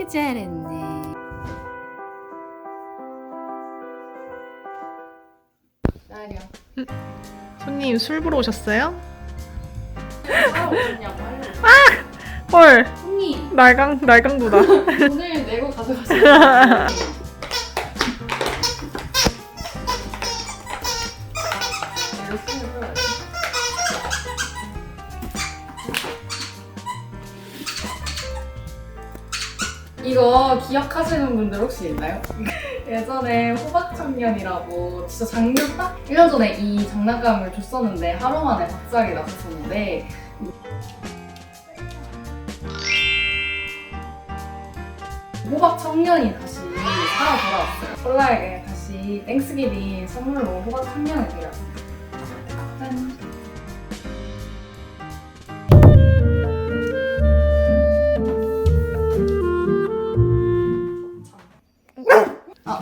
그 잘했네. 나려. 손님 술 보러 오셨어요? 오셨냐고 하려고. 헐 형님 날강 날강도다. 오늘 내고 가져가세요. 이거 기억하시는 분들 혹시 있나요? 예전에 호박청년이라고 진짜 작년 딱 1년 전에 이 장난감을 줬었는데 하루 만에 박살이 났었는데 호박 청년이 다시 살아 돌아왔어요. 콜라에게 다시 땡스기빙 선물로 호박 청년을 드렸습니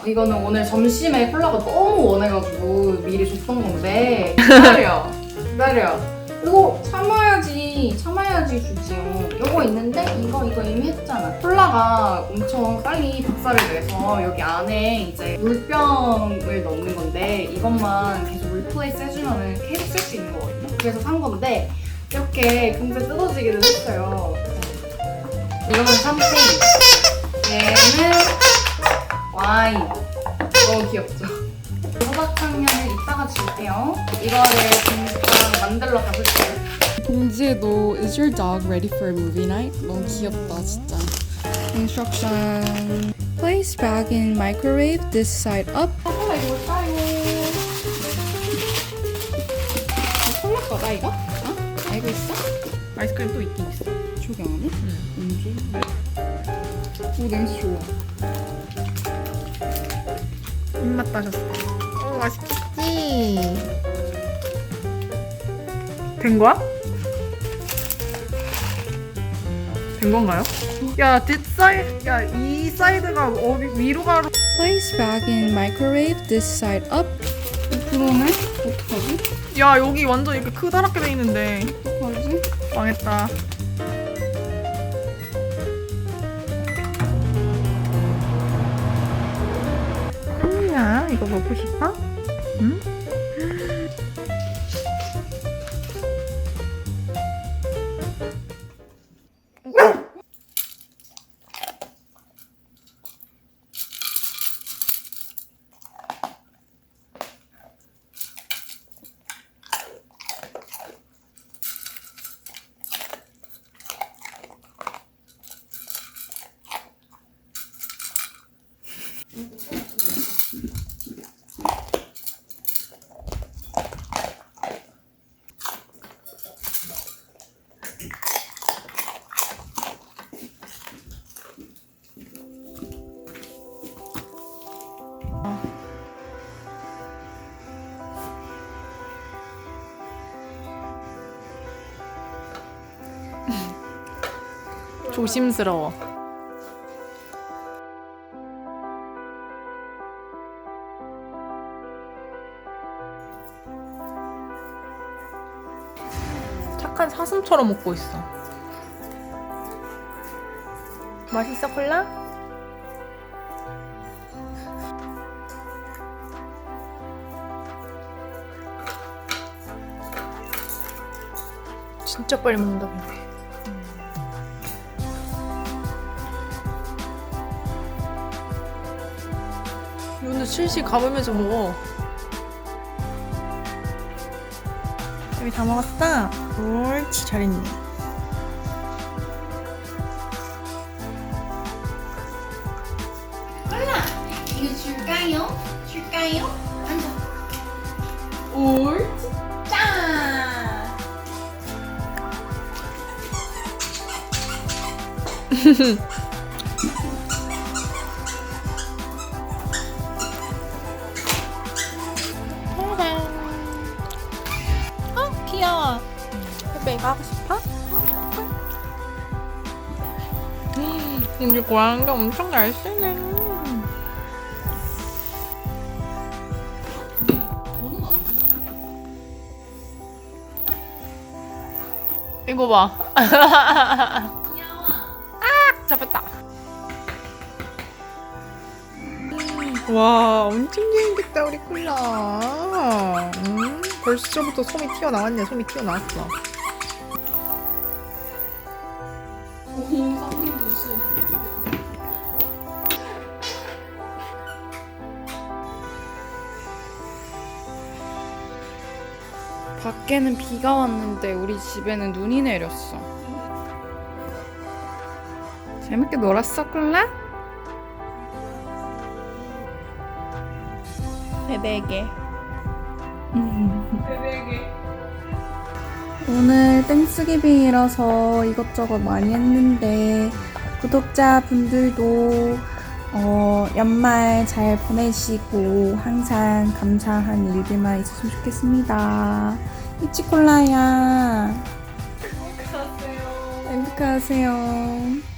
이거는 오늘 점심에 콜라가 너무 원해가지고 미리 줬던 건데. 기다려. 기다려. 이거 참아야지. 참아야지 주지요 요거 있는데 이거 이거 이미 했잖아. 콜라가 엄청 빨리 박살을 내서 여기 안에 이제 물병을 넣는 건데 이것만 계속 물플레이스 해주면은 계속 쓸 수 있는 거거든요. 그래서 산 건데 이렇게 금세 뜯어지기를 했어요. 이거는 샴페인 얘는 와인 너무 귀엽죠? 호박탕면을 이따가 줄게요 이거를 금방 만들러 가볼게요 봉지에도 Is your dog ready for a movie night? 너무 귀엽다 진짜. Instruction. Place bag in microwave this side up. 콜라 이거 뭘까요? 콜라 거다 이거? 어? 알고 있어? 아이스크림 또 있긴 있어. 저기 안에? 뭔지? 오 냄새 좋아. 입맛 따셨어. 오 맛있겠지. 된 거야? 된 건가요? 야 뒷사이드 야이 사이드가 어, 위로 가로 Place bag in microwave this side up. 그러네? 어떡하지? 야 여기 완전 이렇게 크다랗게 돼 있는데 어떡하지? 망했다. 야 이거 먹고 싶어? 응? 조심스러워. 착한 사슴처럼 먹고 있어. 맛있어 콜라? 진짜 빨리 먹는다 근데. 실시 가보면서 먹어. 여기 다 먹었어? 옳지, 잘했네. 이거 줄까요? 줄까요? 앉아 옳지 짠 이거 하고 싶어? 우리 고양이가 엄청 날씬해. 이거 봐. 아, 잡았다. 와 엄청 재밌겠다 우리 콜라 음, 벌써부터 솜이 튀어나왔네 솜이 튀어나왔어 밖에는 비가 왔는데 우리 집에는 눈이 내렸어. 재밌게 놀았어, 콜라? 베베게. 오늘 땡스기빙이라서 이것저것 많이 했는데 구독자분들도 어, 연말 잘 보내시고 항상 감사한 일들만 있었으면 좋겠습니다. 이치콜라야. 행복하세요. 행복하세요.